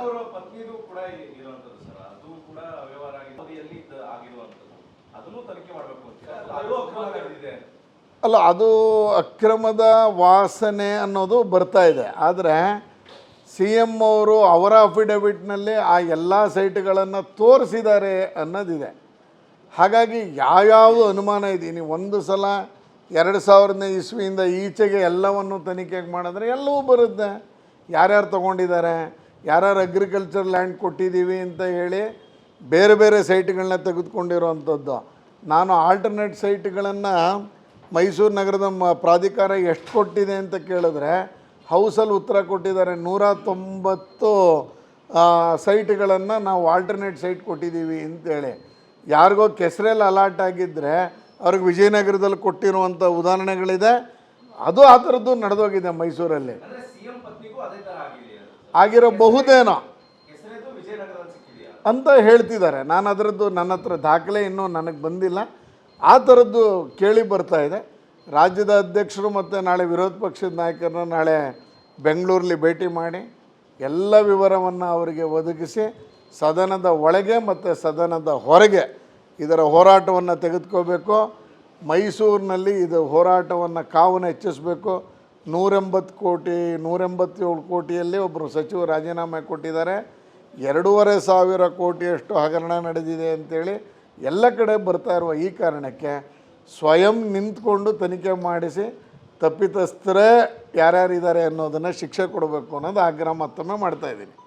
ಅವರ ಕೂಡ ಇರುವಂತದ್ದು ಸರ್. ಅದು ಕೂಡ ಅವ್ಯವಹಾರ ಆಗಿರುವಂತದ್ದು ಅದನ್ನು ತನಿಖೆ ಮಾಡಬೇಕು ಅಂತ ಅಲ್ಲ, ಅದು ಅಕ್ರಮದ ವಾಸನೆ ಅನ್ನೋದು ಬರ್ತಾ ಇದೆ. ಆದರೆ ಸಿ ಎಂ ಅವರು ಅವರ ಅಫಿಡವಿಟ್ನಲ್ಲಿ ಆ ಎಲ್ಲ ಸೈಟ್ಗಳನ್ನು ತೋರಿಸಿದ್ದಾರೆ ಅನ್ನೋದಿದೆ. ಹಾಗಾಗಿ ಯಾವ್ಯಾವುದು ಅನುಮಾನ ಇದೆ? ನೀವು ಒಂದು ಸಲ ಎರಡು ಸಾವಿರದನೇ ಇಸ್ವಿಯಿಂದ ಈಚೆಗೆ ಎಲ್ಲವನ್ನು ತನಿಖೆಗೆ ಮಾಡಿದ್ರೆ ಎಲ್ಲವೂ ಬರುತ್ತೆ. ಯಾರ್ಯಾರು ತೊಗೊಂಡಿದ್ದಾರೆ? ಯಾರ್ಯಾರು ಅಗ್ರಿಕಲ್ಚರ್ ಲ್ಯಾಂಡ್ ಕೊಟ್ಟಿದ್ದೀವಿ ಅಂತ ಹೇಳಿ ಬೇರೆ ಬೇರೆ ಸೈಟ್ಗಳನ್ನ ತೆಗೆದುಕೊಂಡಿರೋವಂಥದ್ದು. ನಾನು ಆಲ್ಟರ್ನೇಟ್ ಸೈಟ್ಗಳನ್ನು ಮೈಸೂರು ನಗರದ ಪ್ರಾಧಿಕಾರ ಎಷ್ಟು ಕೊಟ್ಟಿದೆ ಅಂತ ಕೇಳಿದ್ರೆ ಹೌಸಲ್ಲಿ ಉತ್ತರ ಕೊಟ್ಟಿದ್ದಾರೆ. ನೂರ ತೊಂಬತ್ತು ಸೈಟ್ಗಳನ್ನು ನಾವು ಆಲ್ಟರ್ನೇಟ್ ಸೈಟ್ ಕೊಟ್ಟಿದ್ದೀವಿ ಅಂತೇಳಿ ಯಾರಿಗೋ ಕೆಸರಲ್ಲಿ ಅಲಾಟ್ ಆಗಿದ್ದರೆ ಅವ್ರಿಗೆ ವಿಜಯನಗರದಲ್ಲಿ ಕೊಟ್ಟಿರುವಂಥ ಉದಾಹರಣೆಗಳಿದೆ. ಅದು ಆ ಥರದ್ದು ನಡೆದೋಗಿದೆ ಮೈಸೂರಲ್ಲಿ. ಆಗಿರಬಹುದೇನೋ. ಅಂತ ಹೇಳ್ತಿದ್ದಾರೆ. ನಾನು ಅದರದ್ದು ನನ್ನ ಹತ್ರ ದಾಖಲೆ ಇನ್ನೂ ನನಗೆ ಬಂದಿಲ್ಲ. ಆ ಥರದ್ದು ಕೇಳಿ ಬರ್ತಾ ಇದೆ. ರಾಜ್ಯದ ಅಧ್ಯಕ್ಷರು ಮತ್ತು ನಾಳೆ ವಿರೋಧ ಪಕ್ಷದ ನಾಯಕರನ್ನ ನಾಳೆ ಬೆಂಗಳೂರಲ್ಲಿ ಭೇಟಿ ಮಾಡಿ ಎಲ್ಲ ವಿವರವನ್ನು ಅವರಿಗೆ ಒದಗಿಸಿ ಸದನದ ಒಳಗೆ ಮತ್ತು ಸದನದ ಹೊರಗೆ ಇದರ ಹೋರಾಟವನ್ನು ತೆಗೆದುಕೋಬೇಕು. ಮೈಸೂರಿನಲ್ಲಿ ಇದು ಹೋರಾಟವನ್ನು ಕಾವನ್ನು ಹೆಚ್ಚಿಸಬೇಕು. ನೂರೆಂಬತ್ತು ಕೋಟಿ, ನೂರೆಂಬತ್ತೇಳು ಕೋಟಿಯಲ್ಲಿ ಒಬ್ಬರು ಸಚಿವರು ರಾಜೀನಾಮೆ ಕೊಟ್ಟಿದ್ದಾರೆ. ಎರಡೂವರೆ ಸಾವಿರ ಕೋಟಿಯಷ್ಟು ಹಗರಣ ನಡೆದಿದೆ ಅಂತೇಳಿ ಎಲ್ಲ ಕಡೆ ಬರ್ತಾ ಇರುವ ಈ ಕಾರಣಕ್ಕೆ ಸ್ವಯಂ ನಿಂತ್ಕೊಂಡು ತನಿಖೆ ಮಾಡಿಸಿ ತಪ್ಪಿತಸ್ಥರೇ ಯಾರ್ಯಾರಿದ್ದಾರೆ ಅನ್ನೋದನ್ನು ಶಿಕ್ಷೆ ಕೊಡಬೇಕು ಅನ್ನೋದು ಆಗ್ರಹ ಮತ್ತೊಮ್ಮೆ ಮಾಡ್ತಾ ಇದ್ದೀನಿ.